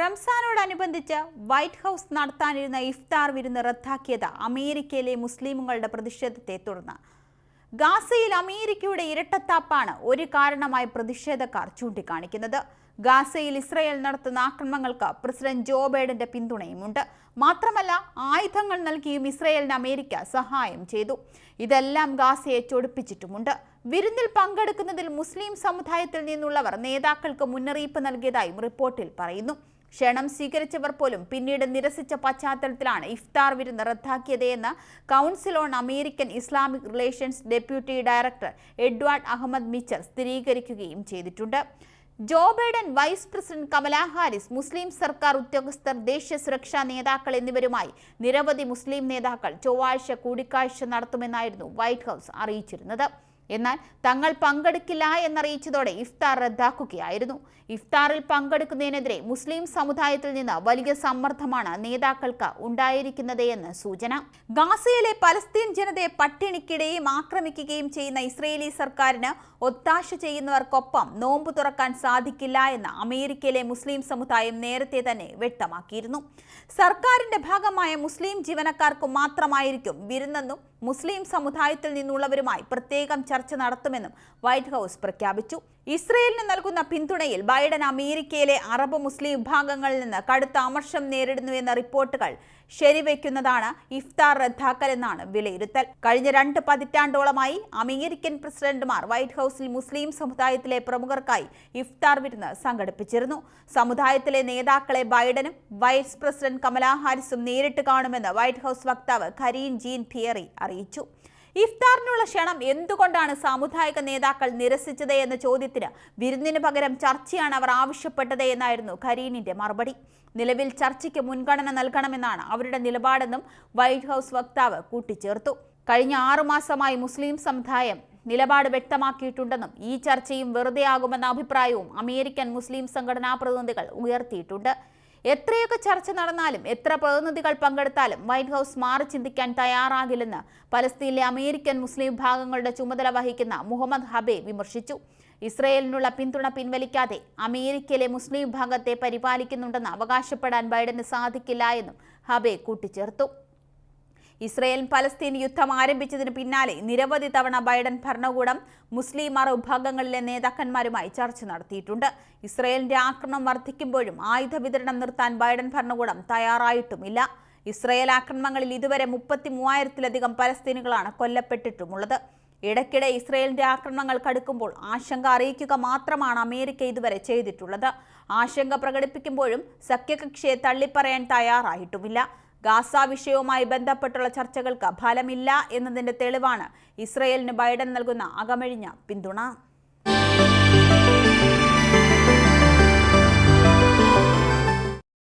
റംസാനോടനുബന്ധിച്ച് white house നടത്താനിരുന്ന ഇഫ്താർ വിരുന്ന് റദ്ദാക്കിയത് അമേരിക്കയിലെ മുസ്ലിമുകളുടെ പ്രതിഷേധത്തെ തുടർന്ന്. ഗാസയിൽ അമേരിക്കയുടെ ഇരട്ടത്താപ്പാണ് ഒരു കാരണമായി പ്രതിഷേധക്കാർ ചൂണ്ടിക്കാണിക്കുന്നത്. ഗാസയിൽ ഇസ്രയേൽ നടത്തുന്ന ആക്രമണങ്ങൾക്ക് പ്രസിഡന്റ് ജോ ബൈഡന്റെ പിന്തുണയുമുണ്ട്. മാത്രമല്ല ആയുധങ്ങൾ നൽകിയും ഇസ്രയേലിന് അമേരിക്ക സഹായം ചെയ്തു. ഇതെല്ലാം ഗാസയെ ചൊടിപ്പിച്ചിട്ടുമുണ്ട്. വിരുന്നിൽ പങ്കെടുക്കുന്നതിൽ മുസ്ലിം സമുദായത്തിൽ നിന്നുള്ളവർ നേതാക്കൾക്ക് മുന്നറിയിപ്പ് നൽകിയതായും റിപ്പോർട്ടിൽ പറയുന്നു. ക്ഷണം സ്വീകരിച്ചവർ പോലും പിന്നീട് നിരസിച്ച പശ്ചാത്തലത്തിലാണ് ഇഫ്താർ വിരുന്ന് റദ്ദാക്കിയത് എന്ന് council on American Islamic relations deputy director Edward Ahmed Mitchell സ്ഥിരീകരിക്കുകയും ചെയ്തിട്ടുണ്ട്. Joe Biden vice president Kamala Harris മുസ്ലിം സർക്കാർ ഉദ്യോഗസ്ഥർ ദേശീയ സുരക്ഷാ നേതാക്കൾ എന്നിവരുമായി നിരവധി മുസ്ലിം നേതാക്കൾ ചൊവ്വാഴ്ച കൂടിക്കാഴ്ച നടത്തുമെന്നായിരുന്നു വൈറ്റ് ഹൗസ് അറിയിച്ചിരുന്നത്. എന്നാൽ തങ്ങൾ പങ്കെടുക്കില്ല എന്നറിയിച്ചതോടെ ഇഫ്താർ റദ്ദാക്കുകയായിരുന്നു. ഇഫ്താറിൽ പങ്കെടുക്കുന്നതിനെതിരെ മുസ്ലിം സമുദായത്തിൽ നിന്ന് വലിയ സമ്മർദ്ദമാണ് നേതാക്കൾക്ക് ഉണ്ടായിരിക്കുന്നത് എന്ന് സൂചന. ഗാസയിലെ പലസ്തീൻ ജനതയെ പട്ടിണിക്കിടെയും ആക്രമിക്കുകയും ചെയ്യുന്ന ഇസ്രയേലി സർക്കാരിന് ഒത്താശ ചെയ്യുന്നവർക്കൊപ്പം നോമ്പ് തുറക്കാൻ സാധിക്കില്ല എന്ന് അമേരിക്കയിലെ മുസ്ലിം സമുദായം നേരത്തെ തന്നെ വ്യക്തമാക്കിയിരുന്നു. സർക്കാരിന്റെ ഭാഗമായ മുസ്ലിം ജീവനക്കാർക്ക് മാത്രമായിരിക്കും വിരുന്നെന്നും മുസ്ലിം സമുദായത്തിൽ നിന്നുള്ളവരുമായി പ്രത്യേകം ചർച്ച നടത്തുമെന്നും വൈറ്റ് ഹൗസ് പ്രഖ്യാപിച്ചു. ഇസ്രയേലിന് നൽകുന്ന പിന്തുണയിൽ ബൈഡൻ അമേരിക്കയിലെ അറബ് മുസ്ലിം വിഭാഗങ്ങളിൽ നിന്ന് കടുത്ത അമർഷം നേരിടുന്നുവെന്ന റിപ്പോർട്ടുകൾ ശരിവെക്കുന്നതാണ് ഇഫ്താർ റദ്ദാക്കൽ എന്നാണ് വിലയിരുത്തൽ. കഴിഞ്ഞ രണ്ട് പതിറ്റാണ്ടോളമായി അമേരിക്കൻ പ്രസിഡന്റുമാർ വൈറ്റ് ഹൗസിൽ മുസ്ലിം സമുദായത്തിലെ പ്രമുഖർക്കായി ഇഫ്താർ വിരുന്ന് സംഘടിപ്പിച്ചിരുന്നു. സമുദായത്തിലെ നേതാക്കളെ ബൈഡനും വൈസ് പ്രസിഡന്റ് കമലാ ഹാരിസും നേരിട്ട് കാണുമെന്ന് വൈറ്റ് ഹൗസ് വക്താവ് ഖരീൻ ജീൻ ഫിയറി അറിയിച്ചു. ഇഫ്താറിനുള്ള ക്ഷണം എന്തുകൊണ്ടാണ് സാമുദായിക നേതാക്കൾ നിരസിച്ചത് എന്ന ചോദ്യത്തിന് വിരുന്നിന് പകരം ചർച്ചയാണ് അവർ ആവശ്യപ്പെട്ടത് എന്നായിരുന്നു കരീനിന്റെ മറുപടി. നിലവിൽ ചർച്ചയ്ക്ക് മുൻഗണന നൽകണമെന്നാണ് അവരുടെ നിലപാടെന്നും വൈറ്റ് ഹൗസ് വക്താവ് കൂട്ടിച്ചേർത്തു. കഴിഞ്ഞ ആറുമാസമായി മുസ്ലിം സമുദായം നിലപാട് വ്യക്തമാക്കിയിട്ടുണ്ടെന്നും ഈ ചർച്ചയും വെറുതെയാകുമെന്ന അഭിപ്രായവും അമേരിക്കൻ മുസ്ലിം സംഘടനാ പ്രതിനിധികൾ ഉയർത്തിയിട്ടുണ്ട്. എത്രയൊക്കെ ചർച്ച നടന്നാലും എത്ര പ്രതിനിധികൾ പങ്കെടുത്താലും വൈറ്റ് ഹൗസ് മാറി ചിന്തിക്കാൻ തയ്യാറാകില്ലെന്ന് പലസ്തീനിലെ അമേരിക്കൻ മുസ്ലിം വിഭാഗങ്ങളുടെ ചുമതല വഹിക്കുന്ന മുഹമ്മദ് ഹബെ വിമർശിച്ചു. ഇസ്രയേലിനുള്ള പിന്തുണ പിൻവലിക്കാതെ അമേരിക്കയിലെ മുസ്ലിം വിഭാഗത്തെ പരിപാലിക്കുന്നുണ്ടെന്ന് അവകാശപ്പെടാൻ ബൈഡന് സാധിക്കില്ല എന്നും ഹബെ കൂട്ടിച്ചേർത്തു. ഇസ്രയേൽ പലസ്തീൻ യുദ്ധം ആരംഭിച്ചതിന് പിന്നാലെ നിരവധി തവണ ബൈഡൻ ഭരണകൂടം മുസ്ലിം അറബ് വിഭാഗങ്ങളിലെ നേതാക്കന്മാരുമായി ചർച്ച നടത്തിയിട്ടുണ്ട്. ഇസ്രയേലിന്റെ ആക്രമണം വർദ്ധിക്കുമ്പോഴും ആയുധ വിതരണം നിർത്താൻ ബൈഡൻ ഭരണകൂടം തയ്യാറായിട്ടുമില്ല. ഇസ്രയേൽ ആക്രമണങ്ങളിൽ ഇതുവരെ മുപ്പത്തി മൂവായിരത്തിലധികം പലസ്തീനുകളാണ് കൊല്ലപ്പെട്ടിട്ടുമുള്ളത്. ഇടയ്ക്കിടെ ഇസ്രയേലിന്റെ ആക്രമണങ്ങൾ കടുക്കുമ്പോൾ ആശങ്ക അറിയിക്കുക മാത്രമാണ് അമേരിക്ക ഇതുവരെ ചെയ്തിട്ടുള്ളത്. ആശങ്ക പ്രകടിപ്പിക്കുമ്പോഴും സഖ്യകക്ഷിയെ തള്ളിപ്പറയാൻ തയ്യാറായിട്ടുമില്ല. ഗാസ വിഷയവുമായി ബന്ധപ്പെട്ടുള്ള ചർച്ചകൾക്ക് ഫലമില്ല എന്നതിന്റെ തെളിവാണ് ഇസ്രയേലിന് ബൈഡൻ നൽകുന്ന അകമഴിഞ്ഞ പിന്തുണ.